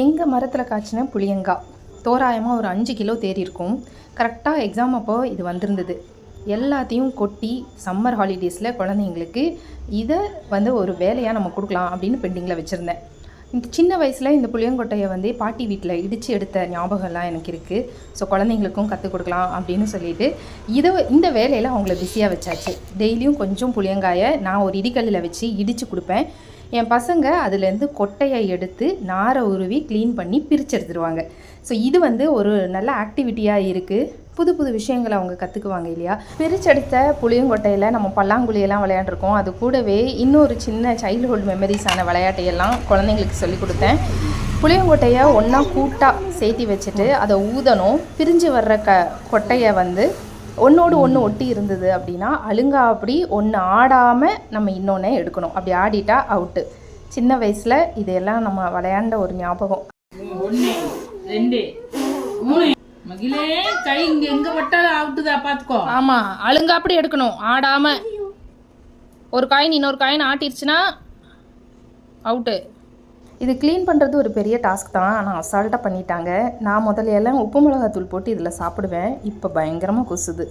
எங்கள் மரத்தில் காய்ச்சின புளியங்காய் தோராயமாக ஒரு அஞ்சு கிலோ தேறி இருக்கும் கரெக்டாக எக்ஸாம் அப்போ இது வந்திருந்தது. எல்லாத்தையும் கொட்டி சம்மர் ஹாலிடேஸில் குழந்தைங்களுக்கு இதை வந்து ஒரு வேலையாக நம்ம கொடுக்கலாம் அப்படின்னு பெண்டிங்கில் வச்சுருந்தேன். இந்த சின்ன வயசில் இந்த புளியங்கொட்டையை வந்து பாட்டி வீட்டில் இடித்து எடுத்த ஞாபகம்லாம் எனக்கு இருக்குது ஸோ குழந்தைங்களுக்கும் கற்றுக் கொடுக்கலாம் அப்படின்னு சொல்லிட்டு இதை இந்த வேலையில் அவங்கள பிஸியாக வச்சாச்சு. டெய்லியும் கொஞ்சம் புளியங்காயை நான் ஒரு இடிக்கல்லில் வச்சு இடித்து கொடுப்பேன். என் பசங்க அதுலேருந்து கொட்டையை எடுத்து நாரை உருவி க்ளீன் பண்ணி பிரித்து எடுத்துருவாங்க. ஸோ இது வந்து ஒரு நல்ல ஆக்டிவிட்டியாக இருக்குது புது புது விஷயங்களை அவங்க கற்றுக்குவாங்க இல்லையா? பிரிச்செடுத்த புளியங்கொட்டையில் நம்ம பல்லாங்குழியெல்லாம் விளையாண்டுருக்கோம். அது கூடவே இன்னொரு சின்ன சைல்டுஹுட் மெமரிஸான விளையாட்டையெல்லாம் குழந்தைங்களுக்கு சொல்லி கொடுத்தேன். புளியங்கொட்டையை ஒன்றா கூட்டாக சேர்த்தி வச்சுட்டு அதை ஊதணும். பிரிஞ்சு வர்ற க கொட்டையை வந்து ஒன்றோடு ஒன்று ஒட்டி இருந்தது அப்படின்னா அழுங்கா அப்படி ஒன்று ஆடாமல் நம்ம இன்னொன்று எடுக்கணும். அப்படி ஆடிட்டா அவுட்டு சின்ன வயசில் இதையெல்லாம் நம்ம விளையாண்ட ஒரு ஞாபகம். ஒன்று ரெண்டு மூணு. மகிழே கை இங்க எங்க பட்டாலும் அவுட்டுதா பாத்துக்கோ. ஆமாம் அழுங்கா அப்படி எடுக்கணும் ஆடாமல் ஒரு காயின் இன்னொரு காயின் ஆட்டிருச்சுன்னா அவுட்டு இது க்ளீன் பண்ணுறது ஒரு பெரிய டாஸ்க் தான். ஆனால் அசால்ட்டாக பண்ணிட்டாங்க. நான் முதல்ல எல்லாம் உப்பு மிளகாத்தூள் போட்டு இதில் சாப்பிடுவேன். இப்போ பயங்கரமாக கொசுது.